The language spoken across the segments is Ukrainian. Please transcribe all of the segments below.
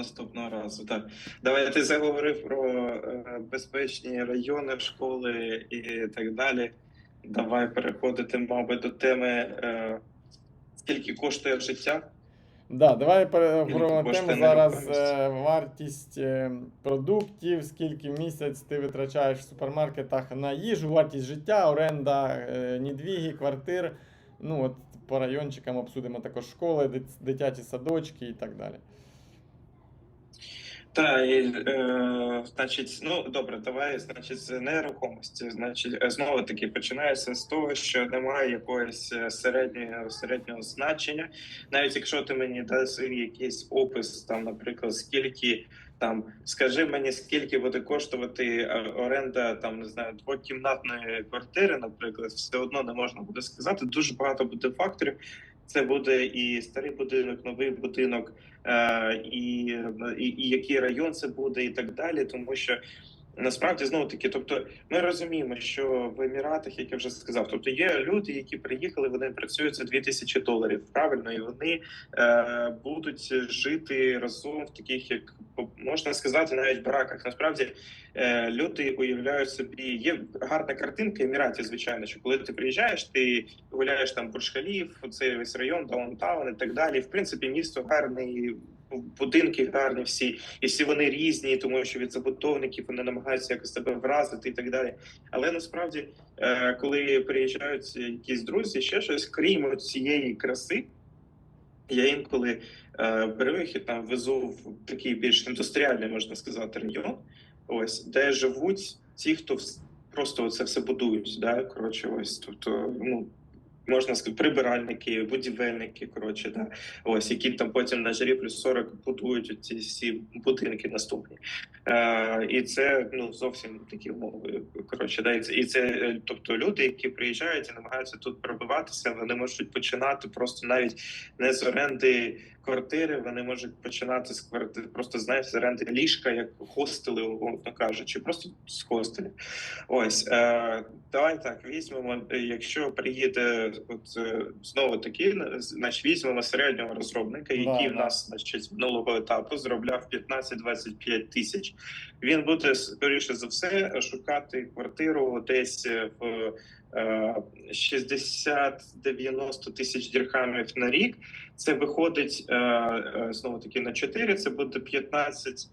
наступного разу. Так. Давай ти заговорив про е, безпечні райони, школи і так далі. Давай переходити, мабуть, до теми, е, скільки коштує життя. Да, давай переговоримо тему зараз е, вартість продуктів, скільки в місяць ти витрачаєш в супермаркетах на їжу, вартість життя, оренда нідвіги, квартир. Ну от по райончикам обсудимо також школи, дит- дитячі садочки і так далі. Та і, е, значить, ну добре, давай, значить, з нерухомості. Значить, е, знову таки починається з того, що немає якогось е, середнього середнього значення. Навіть якщо ти мені даси якийсь опис, там, наприклад, скільки там, скажи мені, скільки буде коштувати е, оренда там не знаю двокімнатної квартири, наприклад, все одно не можна буде сказати. Дуже багато буде факторів. Це буде і старий будинок, новий будинок, е, і, і, і який район це буде, і так далі. Тому що насправді знову таки, тобто, ми розуміємо, що в Еміратах, як я вже сказав, тобто є люди, які приїхали, вони працюють за 2000 доларів, правильно, і вони е, будуть жити разом в таких, як можна сказати, навіть браках. Насправді е, люди уявляють собі, є гарна картинка Еміратів, звичайно, що коли ти приїжджаєш, ти гуляєш там Бурж-Халіф, цей весь район, даунтаун і так далі. В принципі, місто гарне, будинки гарні всі, і всі вони різні, тому що від забудовників вони намагаються якось тебе вразити і так далі. Але насправді, е, коли приїжджають якісь друзі, ще щось, крім цієї краси, я інколи е, беру їх і там везу в такий більш індустріальний, можна сказати, район, ось де живуть ті, хто просто це все будують. Да? Коротше, ось тобто, ну. Можна сказати, прибиральники, будівельники, коротше, да. ось які там потім на жарі плюс 40 будують ці всі будинки наступні. Е, і це ну зовсім такі умови. Коротше, да, і це, і це е, тобто люди, які приїжджають і намагаються тут пробиватися, вони можуть починати просто навіть не з оренди квартири, вони можуть починати з квартири, просто знаєш, з оренди ліжка, як хостели, умовно кажучи, просто з хостелів. Ось е, давай так візьмемо. Якщо приїде от е, знову таки, значить візьмемо середнього розробника, який Да, в нас значить з минулого етапу заробляв 15-25 тисяч. Він буде скоріше за все шукати квартиру десь в е, 60-90 тисяч дірхамів на рік. Це виходить е, е, знову таки на 4, Це буде 15,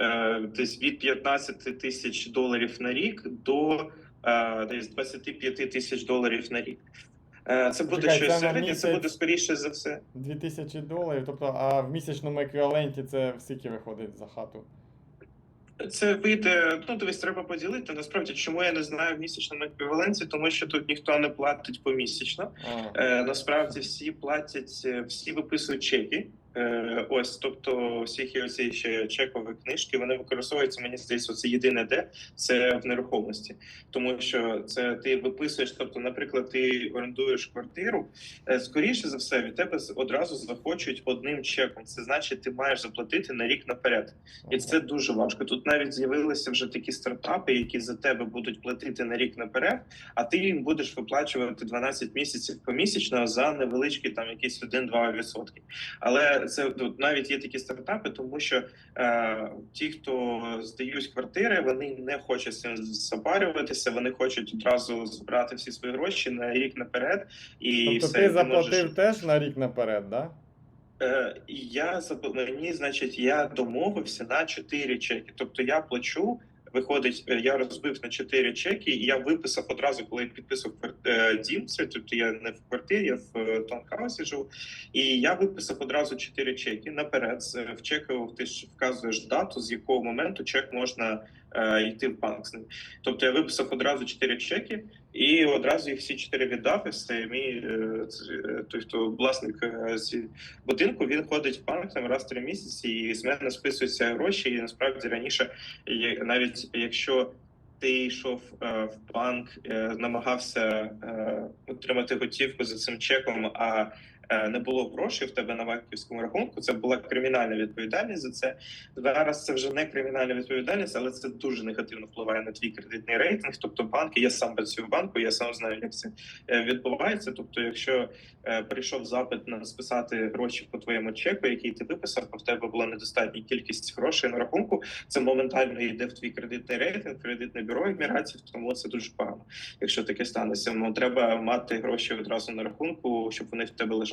е, десь від 15 тисяч доларів на рік до е, десь 25 тисяч доларів на рік. Е, Це буде Почекай, це щось середнє, це буде скоріше за все. 2000 доларів, тобто, а в місячному еквіваленті це скільки виходить за хату? Це вийде. Ну дивись, треба поділити. Насправді, чому я не знаю в місячному еквіваленці, тому що тут ніхто не платить помісячно. Е, насправді всі платять, е, всі виписують чеки. Е, ось, тобто, всіх є ще чекові книжки. Вони використовуються. Мені здається, це єдине де це в нерухомості, тому що це ти виписуєш. Тобто, наприклад, ти орендуєш квартиру. е, Скоріше за все, від тебе одразу захочуть одним чеком. Це значить, ти маєш заплатити на рік наперед. І це дуже важко. Тут навіть з'явилися вже такі стартапи, які за тебе будуть платити на рік наперед, а ти їм будеш виплачувати 12 місяців помісячно за невеличкі там якісь 1-2 відсотки. Але це навіть є такі стартапи, тому що е, ті, хто здають квартири, вони не хочуть цим запарюватися. Вони хочуть одразу збирати всі свої гроші на рік наперед. І тобто все, ти ти заплатив можеш- теж на рік наперед, да? Е, я мені, значить, я домовився на 4 чеки. Тобто я плачу. Виходить, е, я розбив на чотири чеки, і я виписав одразу, коли я підписав е, дім. Це тобто я не в квартирі, я в е, живу. І я виписав одразу чотири чеки наперед. В чеку ти ж вказуєш дату, з якого моменту чек можна йти в банк з ним. Тобто я виписав одразу чотири чеки, і одразу їх всі чотири віддав. І все мій е, е, той, хто власник е, будинку він ходить в банк там раз в три місяці, і з мене списуються гроші. І насправді раніше, навіть якщо ти йшов в банк, намагався отримати готівку за цим чеком, а не було грошей в тебе на банківському рахунку, це була кримінальна відповідальність за це. Зараз це вже не кримінальна відповідальність, але це дуже негативно впливає на твій кредитний рейтинг. Тобто банки, я сам працюю в банку, я сам знаю, як це е, відбувається. Тобто, якщо е, прийшов запит на списати гроші по твоєму чеку, який ти виписав, а в тебе була недостатня кількість грошей на рахунку, це моментально йде в твій кредитний рейтинг, кредитне бюро еміратів, тому це дуже погано. Якщо таке станеться, ну треба мати гроші одразу на рахунку, щоб вони в тебе лежали.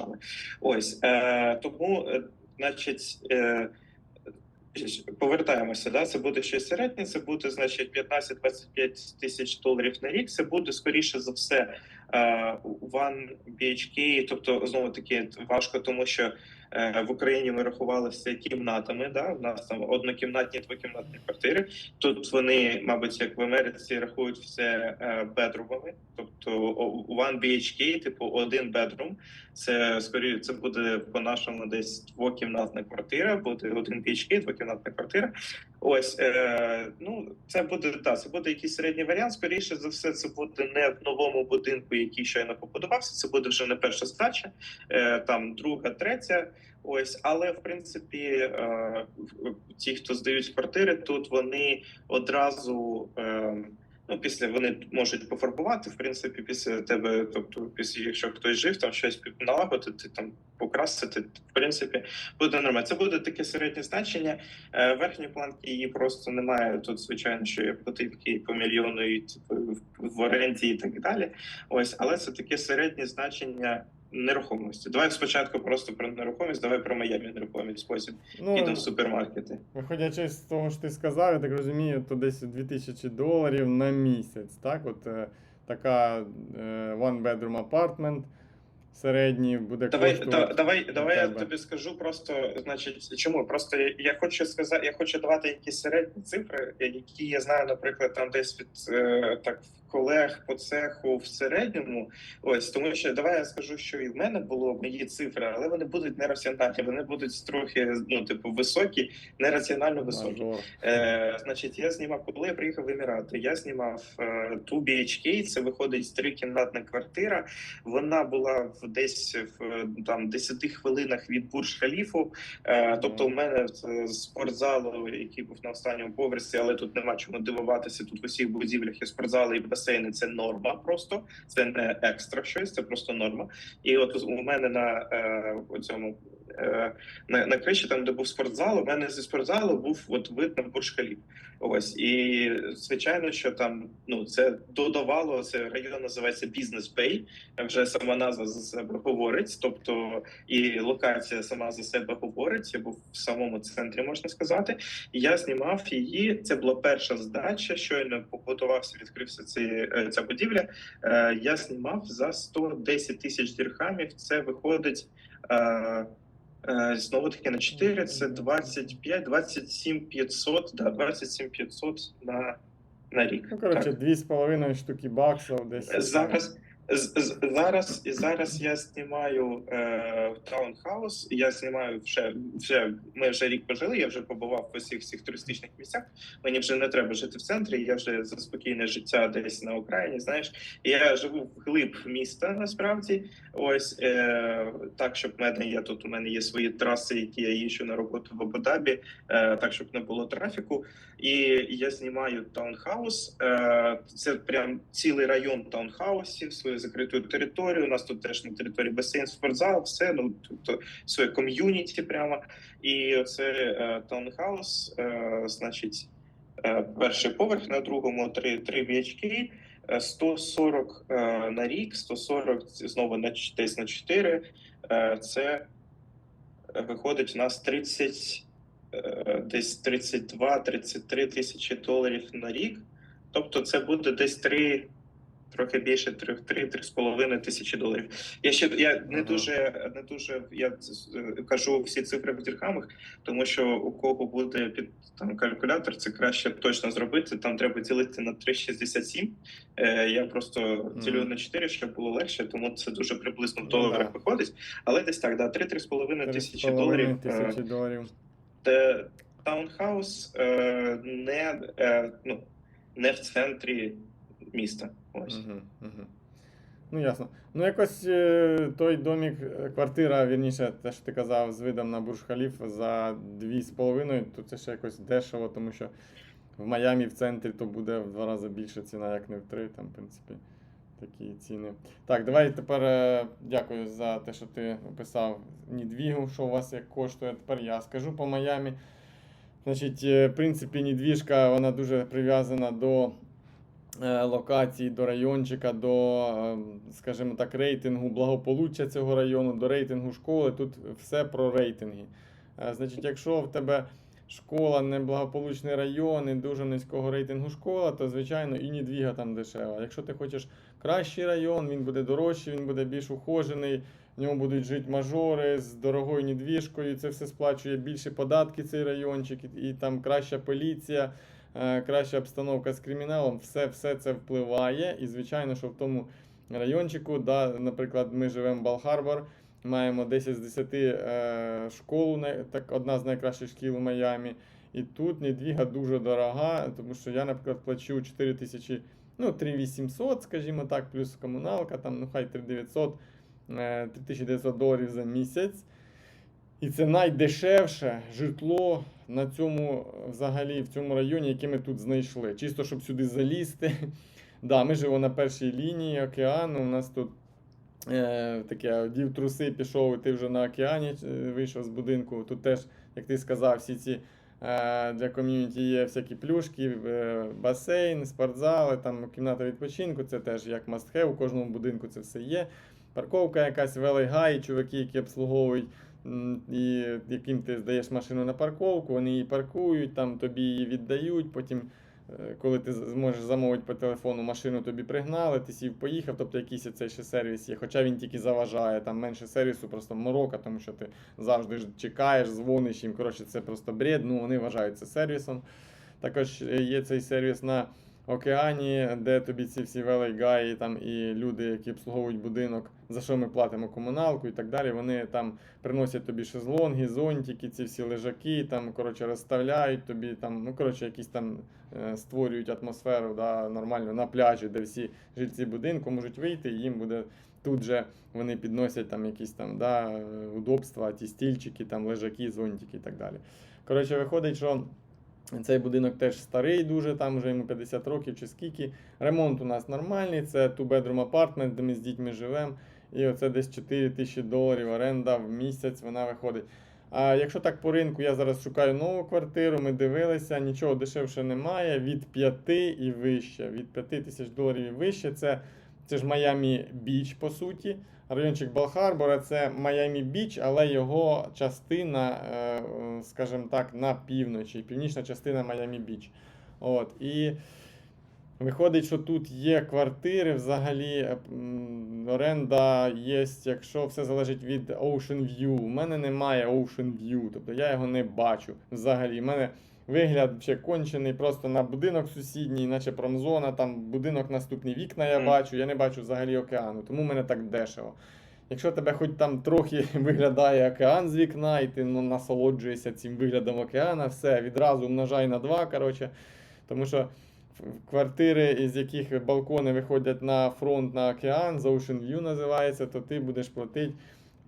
Ось е, тому, е, значить. Е, Повертаємося, да, це буде щось середнє, це буде значить 15-25 тисяч доларів на рік. Це буде скоріше за все е, one BHK, тобто знову таки важко, тому що в Україні ми рахували все кімнатами. Да, у нас там однокімнатні, двокімнатні квартири. Тут вони, мабуть, як в Америці, рахують все е, бедрумами, тобто one BHK, типу один бедрум. Це скоріше це буде по-нашому десь двокімнатна квартира, буде один BHK, двокімнатна квартира. Ось е, ну це буде да, це буде якийсь середній варіант. Скоріше за все, це буде не в новому будинку, який щойно побудувався. Це буде вже не перша здача, е, там друга, третя. Ось, але в принципі, е, ті, хто здають квартири, тут вони одразу. Е, Ну, після вони можуть пофарбувати, в принципі, після тебе, тобто, після якщо хтось жив, там щось налагодити, там покрасити, в принципі, буде нормально. Це буде таке середнє значення. Е, Верхні планки її просто немає. Тут, звичайно, що є платівки по мільйону і типу в оренді і так далі. Ось, але це таке середнє значення нерухомості. Давай спочатку просто про нерухомість, давай про Майамі нерухомість потім Ну, підемо в супермаркети. Виходячи з того, що ти сказав, я так розумію, то десь 2000 доларів на місяць. Так, от е, така е, one bedroom apartment середній буде Давай, коштувати. да, давай, давай я тобі скажу просто, значить, чому? Просто я, я хочу сказати, я хочу давати якісь середні цифри, які я знаю, наприклад, там десь від е, так колег по цеху в середньому. Ось тому що давай я скажу, що і в мене було мої цифри, але вони будуть нераціональні, вони будуть трохи ну, типу, високі, нераціонально високі. Е, значить, я знімав, коли я приїхав в Емірати, я знімав е, 2 BHK, це виходить трикімнатна квартира. Вона була в десь в е, там 10 хвилинах від Бурж Халіфу. Е, тобто, у мене е, спортзал, який був на останньому поверсі, але тут нема чому дивуватися. Тут в усіх будівлях є спортзали і басейни. Це норма просто, це не екстра щось, це просто норма. І от у мене на е, цьому. е, На, на криші, там де був спортзал, у мене зі спортзалу був от вид на Бурж Халіф. Ось і звичайно, що там ну це додавало. Це район називається Бізнес Бей. Вже сама назва за себе говорить. Тобто і локація сама за себе говорить. Я був в самому центрі, можна сказати. І я знімав її. Це була перша здача. Щойно побудувався, відкрився цей, е, ця будівля. Е, Я знімав за 110 тисяч дірхамів. Це виходить. е, Знову таки на 4 це 25, 27 500, да, 27 500 на, на рік. Ну, коротше, з 2,5 штуки баксів десь. Зараз, зараз, зараз я знімаю е, таунхаус, я знімаю вже, вже, ми вже рік пожили, я вже побував в усіх цих туристичних місцях, мені вже не треба жити в центрі, я вже за спокійне життя десь на Україні, знаєш. Я живу в глиб міста, насправді, ось, е, так, щоб мене є тут, у мене є свої траси, які я їжджу на роботу в Абу-Дабі, е, так, щоб не було трафіку. І я знімаю таунхаус. Е, Це прям цілий район таунхаусів, свою закриту територію. У нас тут теж на території басейн, спортзал, все ну тобто своє ком'юніті прямо. І це е, таунхаус, е, значить, е, перший поверх на другому три, три е, 140 е, на рік, 140 знову на десь на 4. Е, Це виходить у нас 30 е, десь 32-33 тисячі доларів на рік. Тобто це буде десь 3, трохи більше 3-3,5 тисячі доларів. Я ще я не дуже не дуже я е, кажу всі цифри в дірхамах, тому що у кого буде під там калькулятор, це краще точно зробити. Там треба ділити на 3,67. Е, я просто Мгм. на 4, щоб було легше, тому це дуже приблизно в Ну, доларах виходить. Але десь так, да, 3-3,5 тисячі доларів. е, тисячі доларів. Те таунхаус е, не, е, ну, не в центрі міста. Ось. Угу, угу. Ну, ясно. Ну, якось е, той домік, е, квартира, вірніше, те, що ти казав, з видом на Бурж Халіф за 2,5, то це ще якось дешево, тому що в Майамі в центрі то буде в два рази більше ціна, як не в три, там, в принципі, такі ціни. Так, давай тепер е, дякую за те, що ти описав Нідвігу, що у вас як коштує. Тепер я скажу по Майамі. Значить, в принципі, Нідвіжка, вона дуже прив'язана до локації, до райончика, до, е, скажімо так, рейтингу благополуччя цього району, до рейтингу школи. Тут все про рейтинги. Е, Значить, якщо в тебе школа неблагополучний район і дуже низького рейтингу школа, то звичайно і Нідвіга там дешева. Якщо ти хочеш кращий район, він буде дорожчий, він буде більш ухожений. В ньому будуть жити мажори з дорогою недвіжкою, це все сплачує більше податки цей райончик, і, там краща поліція, е, краща обстановка з криміналом, все, все це впливає. І звичайно, що в тому райончику, да, наприклад, ми живемо в Балхарбор, маємо 10 з 10 е, школу, так, одна з найкращих шкіл у Майамі. І тут недвіга дуже дорога, тому що я, наприклад, плачу 4 тисячі, ну, 3800, скажімо так, плюс комуналка, там, ну хай 3900. е, 3900 доларів за місяць. І це найдешевше житло на цьому взагалі в цьому районі, яке ми тут знайшли. Чисто, щоб сюди залізти. Да, ми живемо на першій лінії океану. У нас тут е, таке одів труси, пішов, і ти вже на океані е, вийшов з будинку. Тут теж, як ти сказав, всі ці е, для ком'юніті є всякі плюшки, е, басейн, спортзали, там кімната відпочинку. Це теж як must have, у кожному будинку це все є. Парковка якась велейгай, чуваки, які обслуговують, і яким ти здаєш машину на парковку, вони її паркують, там тобі її віддають. Потім, е, коли ти зможеш замовити по телефону машину, тобі пригнали, ти сів, поїхав, тобто якийсь цей ще сервіс є. Хоча він тільки заважає, там менше сервісу, просто морока, тому що ти завжди чекаєш, дзвониш їм. Коротше, це просто бред, ну вони вважають це сервісом. Також е, є цей сервіс на океані, де тобі ці всі велейгаї там і люди, які обслуговують будинок, за що ми платимо комуналку і так далі. Вони там приносять тобі шезлонги, зонтики, ці всі лежаки, там коротше розставляють тобі там, ну коротше, якісь там е, створюють атмосферу да, нормально на пляжі, де всі жильці будинку можуть вийти, і їм буде. Тут же вони підносять там якісь там да, е, удобства, ті стільчики, там лежаки, зонтики і так далі. Коротше, виходить, що цей будинок теж старий, дуже там вже йому 50 років чи скільки. Ремонт у нас нормальний, це two bedroom apartment, де ми з дітьми живемо. І оце десь 4 тисячі доларів оренда в місяць вона виходить. А якщо так по ринку, я зараз шукаю нову квартиру, ми дивилися, нічого дешевше немає. Від 5 і вище. Від 5 тисяч доларів і вище. Це, це ж Майамі Біч, по суті. Райончик Балхарбора це Майамі Біч, але його частина, е, е, скажімо так, на півночі, північна частина Майамі Біч. От, і виходить, що тут є квартири, взагалі е, оренда є, якщо все залежить від Ocean View. У мене немає Ocean View, тобто я його не бачу взагалі. У мене вигляд ще кончений просто на будинок сусідній, наче промзона, там будинок наступні вікна я бачу, я не бачу взагалі океану, тому в мене так дешево. Якщо тебе хоч там трохи виглядає океан з вікна, і ти ну, насолоджуєшся цим виглядом океана, все, відразу умножай на два, коротше. Тому що квартири, із яких балкони виходять на фронт на океан, за Ocean View називається, то ти будеш платити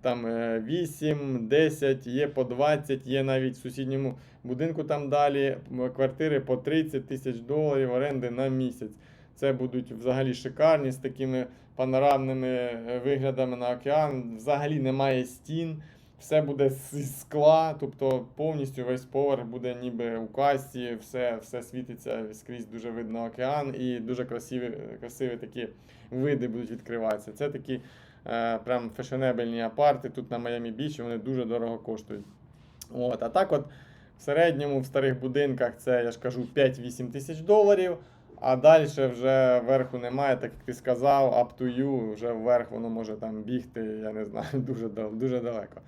там е, 8, 10, є по 20, є навіть в сусідньому будинку там далі квартири по 30 тисяч доларів оренди на місяць. Це будуть взагалі шикарні з такими панорамними е, виглядами на океан. Взагалі немає стін. Все буде з скла, тобто повністю весь поверх буде ніби у касті, все, все світиться скрізь дуже видно океан і дуже красиві, красиві такі види будуть відкриватися. Це такі е, прям фешенебельні апарти тут на Майамі Біч, вони дуже дорого коштують. От, а так от в середньому в старих будинках це, я ж кажу, 5-8 тисяч доларів. А далі вже верху немає, так як ти сказав, up to you, вже вверх воно може там бігти, я не знаю, дуже, дуже далеко.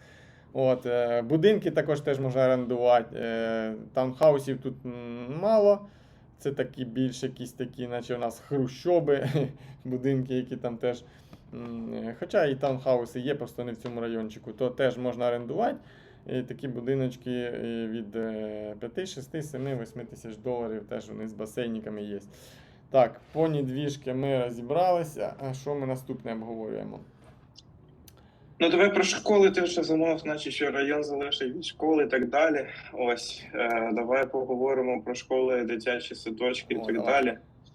От, е, будинки також теж можна орендувати. Е, таунхаусів тут мало. Це такі більш якісь такі, наче у нас хрущоби, будинки, які там теж. Хоча і таунхауси є, просто не в цьому райончику, то теж можна орендувати. І такі будиночки від 5, 6, 7, 8 тисяч доларів теж вони з басейниками є. Так, по недвіжки ми розібралися. А що ми наступне обговорюємо? Ну, давай про школи ти вже замов, значить, що район залежить від школи і так далі. Ось, е, давай поговоримо про школи, дитячі садочки і так давай. далі.